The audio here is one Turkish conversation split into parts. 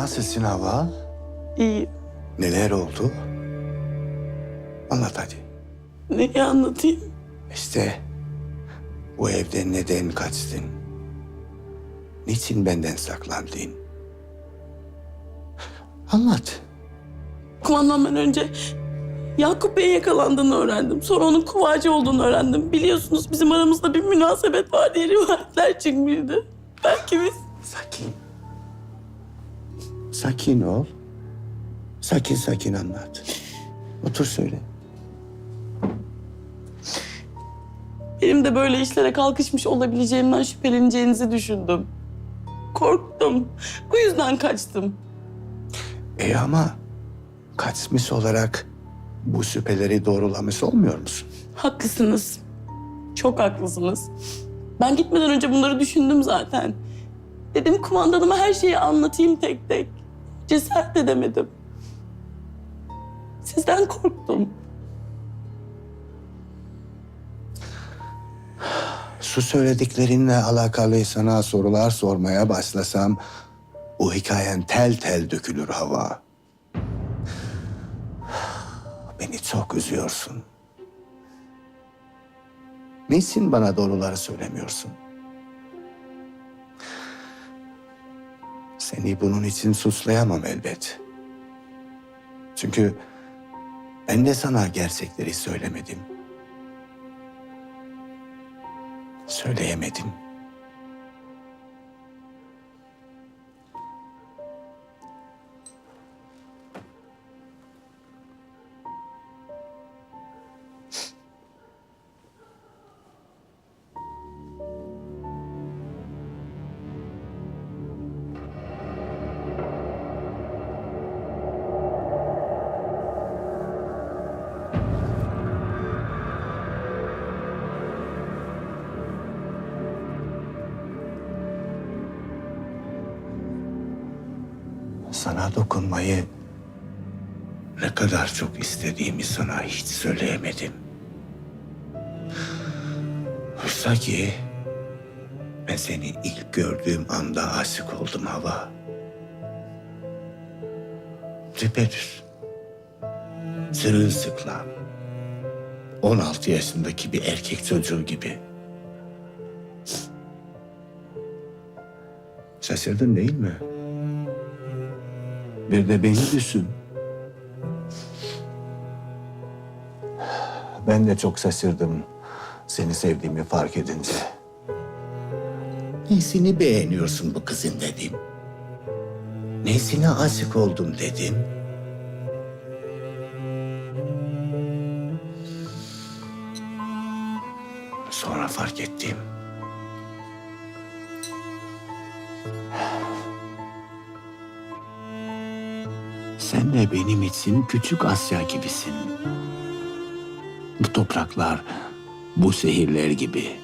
Nasılsın Hava? İyi. Neler oldu? Anlat hadi. Neyi anlatayım? İşte bu evden neden kaçtın? Niçin benden saklandın? Anlat. Kumandandan önce Yakup Bey'in yakalandığını öğrendim. Sonra onun kuvacı olduğunu öğrendim. Biliyorsunuz bizim aramızda bir münasebet var diye rivayetler çıkmıştı. Belki biz... Sakin. Sakin ol. Sakin sakin anlat. Otur söyle. Benim de böyle işlere kalkışmış olabileceğimden şüpheleneceğinizi düşündüm. Korktum. Bu yüzden kaçtım. E ama kaçmış olarak bu şüpheleri doğrulamış olmuyor musun? Haklısınız. Çok haklısınız. Ben gitmeden önce bunları düşündüm zaten. Dedim kumandanıma her şeyi anlatayım tek tek. Cesaret edemedim. Sizden korktum. Şu söylediklerinle alakalı sana sorular sormaya başlasam bu hikayen tel tel dökülür hava. Beni çok üzüyorsun. Niçin bana doğruları söylemiyorsun? Seni bunun için suçlayamam elbet. Çünkü ben de sana gerçekleri söylemedim. Söyleyemedim. Sana dokunmayı ne kadar çok istediğimi sana hiç söyleyemedim. Oysa ki ben seni ilk gördüğüm anda aşık oldum hava. Düpedüz. Sırılsıklam. 16 yaşındaki bir erkek çocuğu gibi. Şaşırdın değil mi? Bir de beni düşün. Ben de çok şaşırdım seni sevdiğimi fark edince. Nesini beğeniyorsun bu kızın dedim. Nesine aşık oldum dedim. Sonra fark ettim. Sen de benim için küçük Asya gibisin. Bu topraklar, bu şehirler gibi.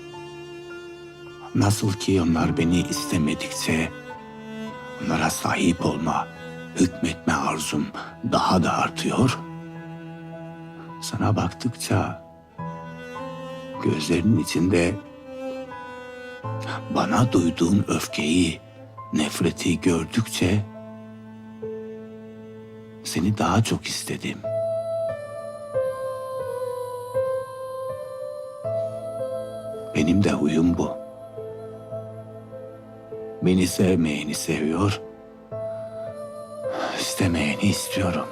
Nasıl ki onlar beni istemedikçe onlara sahip olma, hükmetme arzum daha da artıyor. Sana baktıkça gözlerinin içinde bana duyduğum öfkeyi, nefreti gördükçe seni daha çok istedim. Benim de huyum bu. Beni sevmeyeni seviyor, istemeyeni istiyorum.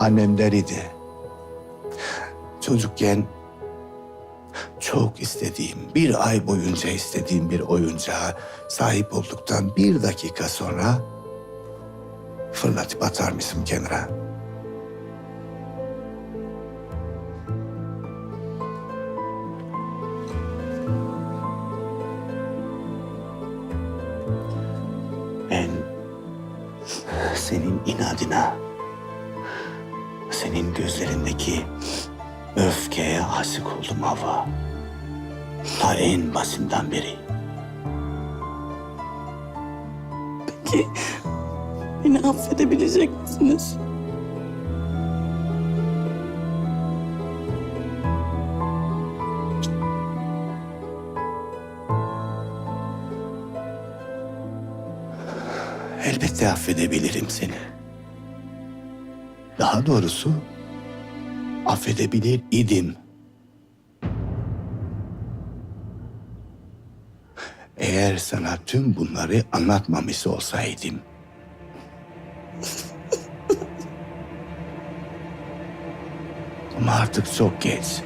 Annem der idi. Çocukken çok istediğim, bir ay boyunca istediğim bir oyuncağa sahip olduktan bir dakika sonra fırlatıp atar mısın kenara? Ben senin inadına, senin gözlerindeki Öfkeye asık oldum hava. Ta en basından beri. Peki beni affedebilecek misiniz? Elbette affedebilirim seni. Daha doğrusu affedebilir idim. Eğer sana tüm bunları anlatmamış olsaydım. Ama artık çok geç.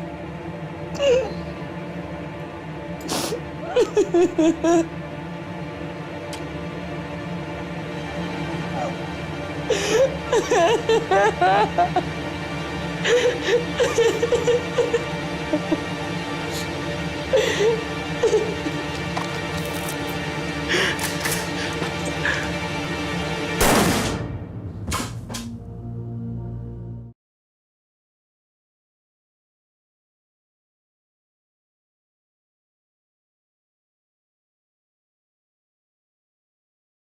Ha ha ha ha! ハハハハ!